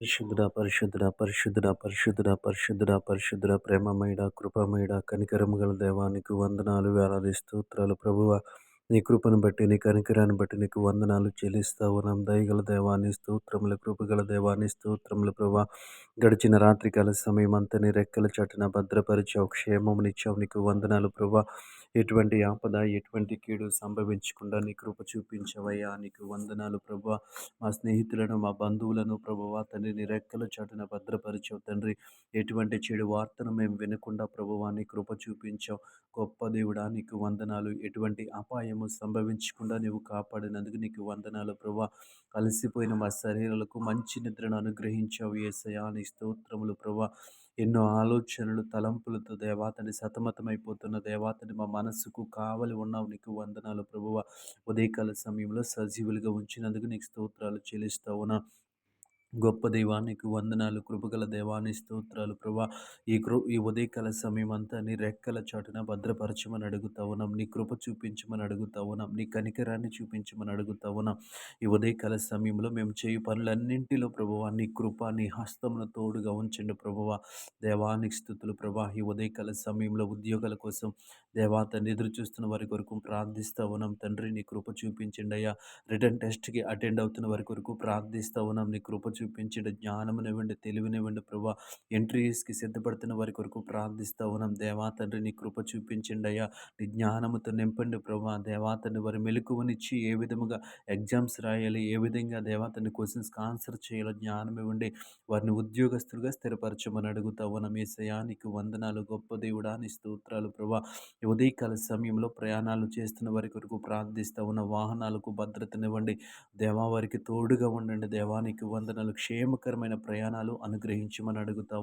పరిశుద్ధుడ పరిశుద్ధుడ పరిశుద్ధుడ పరిశుద్ధుడ పరిశుద్ధుడ పరిశుద్ధుడ ప్రేమమైడ కృపమైడ కనికరము గల దేవానికి వందనాలు వేలాది స్తోత్రాలు. ప్రభువ నీ కృపను బట్టి నీ కనికరాన్ని బట్టి నీకు వందనాలు చెల్లిస్తా ఉన్నాం దయగల దేవాన్ని స్తోత్రములు కృపగల దేవాన్ని స్తోత్రములు ప్రభా గడిచిన రాత్రికాల సమయం అంతా నీ రెక్కల చటున భద్రపరిచావు క్షేమమునిచ్చావు. నీకు వందనాలు ప్రభా ఎటువంటి ఆపద ఎటువంటి కీడు సంభవించకుండా నీ కృప చూపించవయ్యా. నీకు వందనాలు ప్రభు. మా స్నేహితులను మా బంధువులను ప్రభువ తండ్రి నీ రెక్కల చాటున భద్రపరిచావు. తండ్రి ఎటువంటి చెడు వార్తను మేము వినకుండా ప్రభువా నీ కృప చూపించావు. గొప్ప దేవుడా నీకు వందనాలు. ఎటువంటి అపాయము సంభవించకుండా నీవు కాపాడినందుకు నీకు వందనాలు ప్రభా. కలిసిపోయిన మా శరీరాలకు మంచి నిద్రను అనుగ్రహించావు. ఏసయా నీ స్తోత్రములు ప్రభా. ఎన్నో ఆలోచనలు తలంపులతో దేవాతని సతమతమైపోతున్న దేవాతని మా మనస్సుకు కావలి ఉన్నావు నీకు వందనాలు ప్రభువ. ఉదయకాల సమయంలో సజీవులుగా ఉంచినందుకు నీకు స్తోత్రాలు చెల్లిస్తా ఉన్నా గొప్ప దైవానికి వందనాలు కృపగల దైవాన్ని స్తోత్రాలు. ప్రభా ఈ కృ ఈ ఉదయకాల సమయం అంతా నీ రెక్కల చాటున భద్రపరచమని అడుగుతా ఉన్నాం. నీ కృప చూపించమని అడుగుతా ఉన్నాం. నీ కనికరాన్ని చూపించమని అడుగుతా ఉన్నాం. ఈ ఉదయకాల సమయంలో మేము చేయు పనులన్నింటిలో ప్రభువా నీ కృప నీ హస్తమును తోడుగా ఉంచండి ప్రభువ. దేవానికి స్థుతులు ప్రభా. ఈ ఉదయకాల సమయంలో ఉద్యోగాల కోసం దేవాతని ఎదురు చూస్తున్న వారి కొరకు ప్రార్థిస్తా ఉన్నాం. తండ్రి నీ కృప చూపించండి అయ్యా. రిటర్న్ టెస్ట్కి అటెండ్ అవుతున్న వారి కొరకు ప్రార్థిస్తా ఉన్నాం. నీ కృప చూపించండి. జ్ఞానమునివ్వండి తెలివినివ్వండి ప్రభా. ఎంట్రీస్కి సిద్ధపడుతున్న వారి కొరకు ప్రార్థిస్తూ ఉన్నాం. దేవా తండ్రి నీ కృప చూపించండి అయ్యా. నీ జ్ఞానముతో నింపండి ప్రభా. దేవా తండ్రి వారి మెలకువనిచ్చి ఏ విధముగా ఎగ్జామ్స్ రాయాలి ఏ విధంగా దేవా తండ్రి క్వశ్చన్స్కి ఆన్సర్ చేయాలో జ్ఞానం ఇవ్వండి వారిని ఉద్యోగస్తులుగా స్థిరపరచమని అడుగుతా ఉన్నాం. ఏసయానికి వందనాలు. గొప్ప దేవుడా నీ స్తోత్రాలు ప్రభా. ఉదయకాల సమయంలో ప్రయాణాలు చేస్తున్న వారి కొరకు ప్రార్థిస్తూ ఉన్న. వాహనాలకు భద్రతనివ్వండి. దేవా వారికి తోడుగా ఉండండి. దేవానికి వందనలు. క్షేమకరమైన ప్రయాణాలు అనుగ్రహించమని అడుగుతా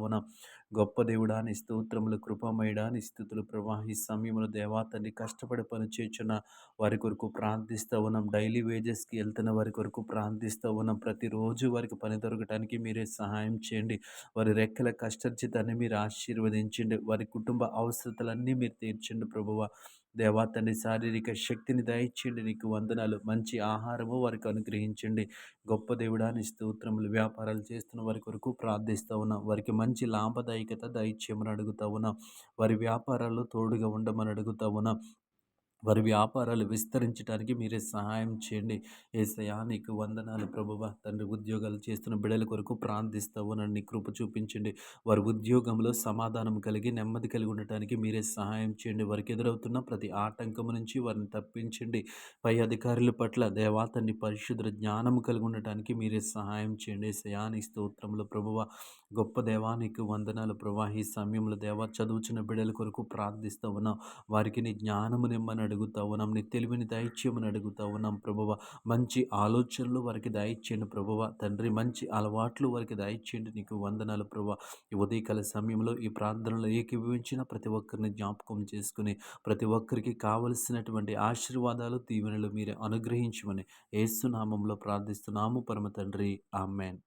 గొప్ప దేవుడాని స్తోత్రములు కృపమయడాని స్థితులు స్థుతులు ప్రవాహి సమయంలో దేవాతని కష్టపడి పని చేర్చున్న వారి కొరకు ప్రార్థిస్తూ ఉన్నాం. డైలీ వేజెస్కి వెళ్తున్న వారి కొరకు ప్రార్థిస్తూ ఉన్నాం. ప్రతిరోజు వారికి పని దొరకడానికి మీరే సహాయం చేయండి. వారి రెక్కల కష్టర్జితాన్ని మీరు ఆశీర్వదించండి. వారి కుటుంబ అవసరతలన్నీ మీరు తీర్చండి ప్రభువ. దేవా తండ్రి శారీరక శక్తిని దయచేయండి నీకు వందనాలు. మంచి ఆహారము వారికి అనుగ్రహించండి. గొప్ప దేవుడాని స్తోత్రములు వ్యాపారాలు చేస్తున్న వారి కొరకు ప్రార్థిస్తూ ఉన్నాం. వారికి మంచి లాభదాయకత దయచేయమని అడుగుతా ఉన్నాం. వారి వ్యాపారాల్లో తోడుగా ఉండమని అడుగుతా ఉన్నాం. వారి వ్యాపారాలు విస్తరించడానికి మీరే సహాయం చేయండి. ఏసయా నీకు వందనాలు ప్రభువ. తండ్రి ఉద్యోగాలు చేస్తున్న బిడల కొరకు ప్రార్థిస్తావు నన్ను కృప చూపించండి. వారి ఉద్యోగంలో సమాధానం కలిగి నెమ్మది కలిగి ఉండటానికి మీరే సహాయం చేయండి. వారికి ఎదురవుతున్న ప్రతి ఆటంకం నుంచి వారిని తప్పించండి. పై అధికారుల పట్ల దేవాతన్ని పరిశుద్ధ జ్ఞానం కలిగి ఉండటానికి మీరే సహాయం చేయండి. సయాని స్తోత్రంలో ప్రభువ. గొప్ప దేవానికి వందనాలు ప్రభా ఈ సమయంలో దేవా చదువుచిన బిడల కొరకు ప్రార్థిస్తూ ఉన్నాం వారికి నీ జ్ఞానము నిమ్మన అడుగుతా ఉన్నాం నీ తెలివిని దయచేయమని అడుగుతా ఉన్నాం ప్రభువ. మంచి ఆలోచనలు వారికి దయచేయండి ప్రభువ. తండ్రి మంచి అలవాట్లు వారికి దయచేయండి. నీకు వందనాలు ప్రభా ఈ ఉదయకాల సమయంలో ఈ ప్రార్థనలో ఏకీభవించిన ప్రతి ఒక్కరిని జ్ఞాపకం చేసుకుని ప్రతి ఒక్కరికి కావలసినటువంటి ఆశీర్వాదాలు దీవెనలు మీరు అనుగ్రహించమని ఏసునామంలో ప్రార్థిస్తున్నాము. పరమ తండ్రి. ఆమెన్.